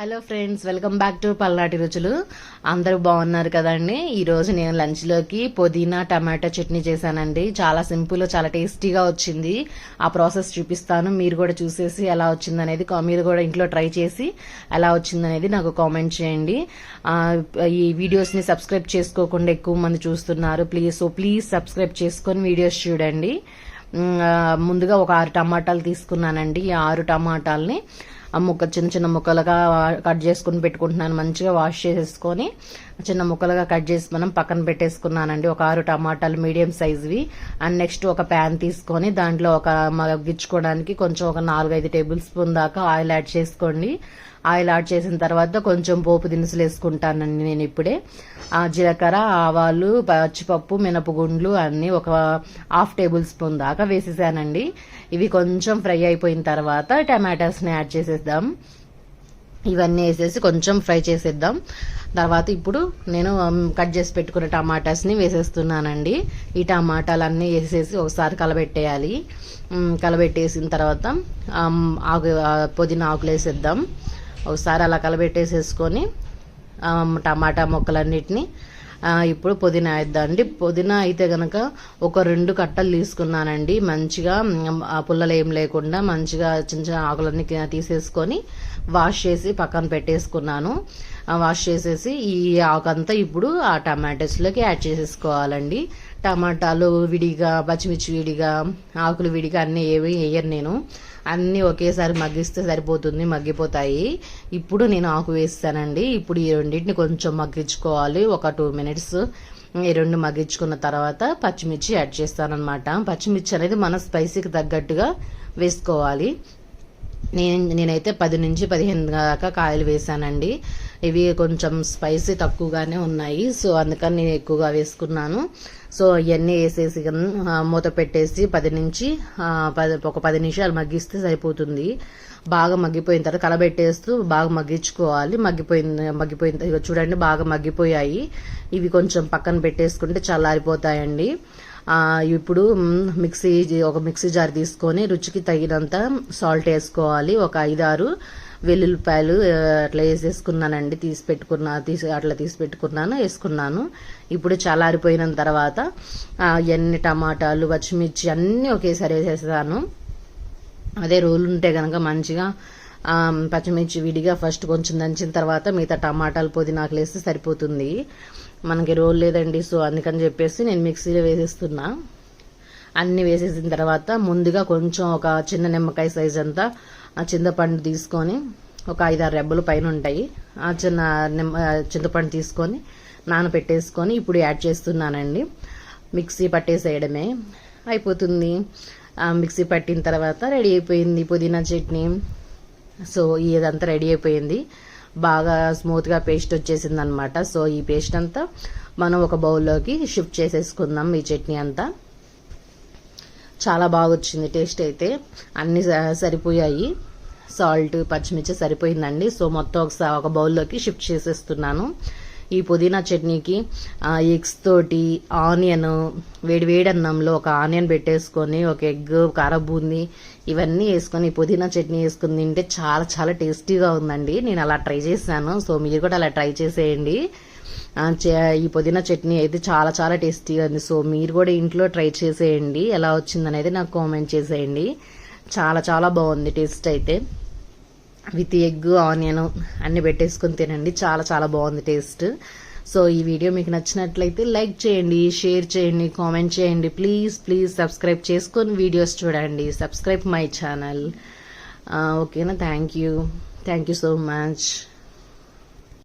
Hello friends welcome back to Palnati రుచులు అందరూ బాగున్నారు కదండి? ఈరోజు నేను లంచ్లోకి పుదీనా టమాటో చట్నీ చేశానండి. చాలా సింపుల్ చాలా టేస్టీగా వచ్చింది. ఆ ప్రాసెస్ చూపిస్తాను. మీరు కూడా చూసేసి ఎలా వచ్చింది అనేది మీరు కూడా ఇంట్లో ట్రై చేసి ఎలా వచ్చింది అనేది నాకు కామెంట్ చేయండి. ఈ వీడియోస్ని సబ్స్క్రైబ్ చేసుకోకుండా ఎక్కువ మంది చూస్తున్నారు. ప్లీజ్ సో ప్లీజ్ సబ్స్క్రైబ్ చేసుకొని వీడియోస్ చూడండి. ముందుగా ఒక ఆరు టమాటాలు తీసుకున్నానండి. ఈ ఆరు టమాటాలని ఆ ముక్క చిన్న చిన్న ముక్కలుగా కట్ చేసుకుని పెట్టుకుంటున్నాను. మంచిగా వాష్ చేసేసుకొని చిన్న ముక్కలుగా కట్ చేసి మనం పక్కన పెట్టేసుకున్నానండి. ఒక ఆరు టమాటాలు మీడియం సైజువి. అండ్ నెక్స్ట్ ఒక ప్యాన్ తీసుకొని దాంట్లో ఒక మగ్గించుకోవడానికి కొంచెం ఒక నాలుగైదు టేబుల్ స్పూన్ దాకా ఆయిల్ యాడ్ చేసుకోండి. ఆయిల్ యాడ్ చేసిన తర్వాత కొంచెం పోపు దినుసులు వేసుకుంటానండి నేను ఇప్పుడే. ఆ జీలకర్ర ఆవాలు పచ్చిపప్పు మినపగుండ్లు అన్నీ ఒక హాఫ్ టేబుల్ స్పూన్ దాకా వేసేసానండి. ఇవి కొంచెం ఫ్రై అయిపోయిన తర్వాత టమాటాస్ని యాడ్ చేసేద్దాం. ఇవన్నీ వేసేసి కొంచెం ఫ్రై చేసేద్దాం. తర్వాత ఇప్పుడు నేను కట్ చేసి పెట్టుకున్న టమాటాస్ని వేసేస్తున్నానండి. ఈ టమాటాలన్నీ వేసేసి ఒకసారి కలబెట్టేయాలి. కలబెట్టేసిన తర్వాత ఆకు పుదీనా ఆకులు వేసేద్దాం. ఒకసారి అలా కలబెట్టేసేసుకొని టమాటా ముక్కలన్నిటిని ఇప్పుడు పుదీనా వేద్దామండి పుదీనా అయితే కనుక ఒక రెండు కట్టలు తీసుకున్నానండి. మంచిగా ఆ పుల్లలు ఏం లేకుండా మంచిగా చిన్న చిన్న ఆకులన్నీ తీసేసుకొని వాష్ చేసి పక్కన పెట్టేసుకున్నాను. వాష్ చేసేసి ఈ ఆకంతా ఇప్పుడు ఆ టమాటోస్లోకి యాడ్ చేసేసుకోవాలండి. టమాటాలు విడిగా పచ్చిమిర్చి విడిగా ఆకులు విడిగా అన్నీ ఏవి వేయను నేను. అన్నీ ఒకేసారి మగ్గిస్తే సరిపోతుంది మగ్గిపోతాయి. ఇప్పుడు నేను ఆకు వేస్తానండి. ఇప్పుడు ఈ రెండింటిని కొంచెం మగ్గించుకోవాలి. ఒక టూ మినిట్స్ ఈ రెండు మగ్గించుకున్న తర్వాత పచ్చిమిర్చి యాడ్ చేస్తానన్నమాట. పచ్చిమిర్చి అనేది మన స్పైసీకి తగ్గట్టుగా వేసుకోవాలి. నేను నేనైతే పది నుంచి పదిహేను దాకా కాయలు వేసానండి. ఇవి కొంచెం స్పైసీ తక్కువగానే ఉన్నాయి. సో అందుకని నేను ఎక్కువగా వేసుకున్నాను. సో ఇవన్నీ వేసేసి మూత పెట్టేసి పది నుంచి పది ఒక పది నిమిషాలు మగ్గిస్తే సరిపోతుంది. బాగా మగ్గిపోయిన తర్వాత కలబెట్టేస్తూ బాగా మగ్గించుకోవాలి. మగ్గిపోయింది మగ్గిపోయిన తర్వాత చూడండి బాగా మగ్గిపోయాయి. ఇవి కొంచెం పక్కన పెట్టేసుకుంటే చల్లారిపోతాయండి. ఇప్పుడు మిక్సీ ఒక మిక్సీ జార్ తీసుకొని రుచికి తగినంత సాల్ట్ వేసుకోవాలి. ఒక ఐదారు వెల్లుల్లిపాయలు అట్లా వేసేసుకున్నానండి. తీసి పెట్టుకున్నా తీసి అట్లా తీసి పెట్టుకున్నాను వేసుకున్నాను. ఇప్పుడు చల్లారిపోయిన తర్వాత ఎన్ని టమాటాలు పచ్చిమిర్చి అన్నీ ఒకేసారి వేసేసాను అదే రోలు ఉంటే కనుక మంచిగా పచ్చిమిర్చి విడిగా ఫస్ట్ కొంచెం దంచిన తర్వాత మిగతా టమాటాలు పుదీనాకు వేస్తే సరిపోతుంది. మనకి రోల్ లేదండి సో అందుకని చెప్పేసి నేను మిక్సీలో వేసేస్తున్నా. అన్ని వేసేసిన తర్వాత ముందుగా కొంచెం ఒక చిన్న నిమ్మకాయ సైజ్ అంతా ఆ చింతపండు తీసుకొని ఒక ఐదారు రెబ్బలు పైన ఉంటాయి. ఆ చిన్న నిమ్మ చింతపండు తీసుకొని నానబెట్టేసుకొని ఇప్పుడు యాడ్ చేస్తున్నానండి. మిక్సీ పట్టేసేయడమే అయిపోతుంది. ఆ మిక్సీ పట్టిన తర్వాత రెడీ అయిపోయింది పుదీనా చట్నీ. సో ఇదంతా రెడీ అయిపోయింది. బాగా స్మూత్గా పేస్ట్ వచ్చేసింది అనమాట సో ఈ పేస్ట్ అంతా మనం ఒక బౌల్లోకి షిఫ్ట్ చేసేసుకుందాం ఈ చట్నీ అంతా. చాలా బాగా వచ్చింది టేస్ట్ అయితే. అన్ని సరిపోయాయి. సాల్ట్ పచ్చిమిర్చి సరిపోయిందండి. సో మొత్తం ఒకసారి ఒక బౌల్లోకి షిఫ్ట్ చేసేస్తున్నాను. ఈ పుదీనా చట్నీకి ఎగ్స్ తోటి ఆనియన్ వేడి వేడి అన్నంలో ఒక ఆనియన్ పెట్టేసుకొని ఒక ఎగ్ కారబూంది ఇవన్నీ వేసుకొని పుదీనా చట్నీ వేసుకుని తింటే చాలా చాలా టేస్టీగా ఉందండి. నేను అలా ట్రై చేశాను. సో మీరు కూడా అలా ట్రై చేసేయండి. ఈ పుదీనా చట్నీ అయితే చాలా చాలా టేస్టీగా ఉంది. సో మీరు కూడా ఇంట్లో ట్రై చేసేయండి. ఎలా వచ్చిందనేది నాకు కామెంట్ చేసేయండి. చాలా చాలా బాగుంది టేస్ట్ అయితే. విత్ ఎగ్ ఆనియన్ అన్ని పెట్టేసుకొని తినండి. చాలా చాలా బాగుంది టేస్ట్. సో ఈ వీడియో మీకు నచ్చినట్లయితే లైక్ చేయండి షేర్ చేయండి కామెంట్ చేయండి. ప్లీజ్ ప్లీజ్ సబ్స్క్రైబ్ చేసుకొని వీడియోస్ చూడండి. Subscribe my channel. ఓకేనా? Thank you. Thank you so much.